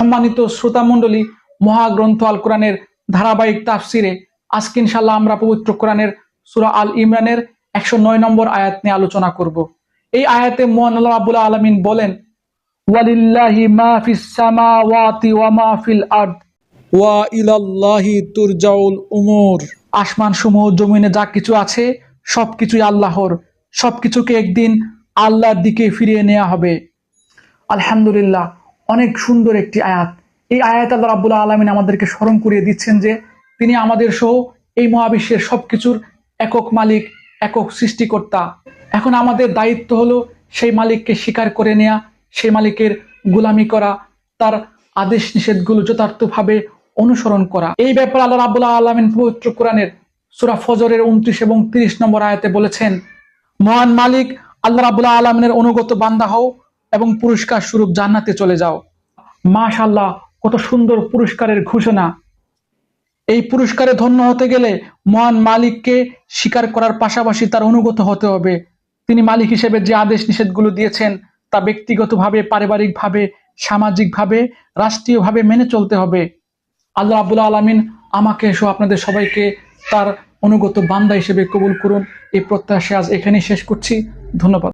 সম্মানিত শ্রোতা মণ্ডলী মহাগ্রন্থ আল কোরআনের ধারাবাহিক তাফসিরে আজকে ইনশাল্লাহ আমরা পবিত্র কোরআনের সুরা আল ইমরানের একশো নয় নম্বর আয়াত নিয়ে আলোচনা করব। এই আয়াতে মোহান আল্লাহ আবুল আলমিন বলেন ওয়ালিল্লাহি মা ফিস সামাওয়াতি ওয়া মা ফিল আরদ। ওয়া ইলাল্লাহি তুরজাউল উমুর। আসমান সমূহ জমিনে যা কিছু আছে সবকিছুই আল্লাহর। সবকিছুকে একদিন আল্লাহর দিকে ফিরিয়ে নেওয়া হবে। আলহামদুলিল্লাহ অনেক সুন্দর একটি আয়াত। এই আয়াত আল্লাহ রাবুল আলমিন আমাদেরকে স্মরণ করিয়ে দিচ্ছেন যে, তিনি আমাদের সহ এই মহাবিশ্বের সবকিছুর একক মালিক, একক সৃষ্টিকর্তা। এখন আমাদের দায়িত্ব হলো সেই মালিককে স্বীকার করে নেয়া, সেই মালিকের গুলামি করা, তার আদেশ নিষেধগুলো যথার্থভাবে অনুসরণ করা। এই ব্যাপারে আল্লাহ রাবুল্লাহ আলমিন পবিত্র কোরআনের সুরা ফজরের উনত্রিশ এবং তিরিশ নম্বর আয়াতে বলেছেন, মহান মালিক, আল্লাহ রাবুল্লাহ আলমিনের অনুগত বান্দা হও এবং পুরস্কার স্বরূপ জান্নাতে চলে যাও। মাশাল্লাহ কত সুন্দর পুরস্কারের ঘোষণা। এই পুরস্কারে ধন্য হতে গেলে মহান মালিককে স্বীকার করার পাশাপাশি তার অনুগত হতে হবে। তিনি মালিক হিসেবে যে আদেশ নিষেধগুলো দিয়েছেন, তা ব্যক্তিগতভাবে, পারিবারিকভাবে, সামাজিকভাবে, রাষ্ট্রীয়ভাবে মেনে চলতে হবে। আল্লাহ আবুল্লাহ আলমিন আমাকে সহ আপনাদের সবাইকে তার অনুগত বান্দা হিসেবে কবুল করুন। এই প্রত্যাশা আজ এখানেই শেষ করছি। ধন্যবাদ।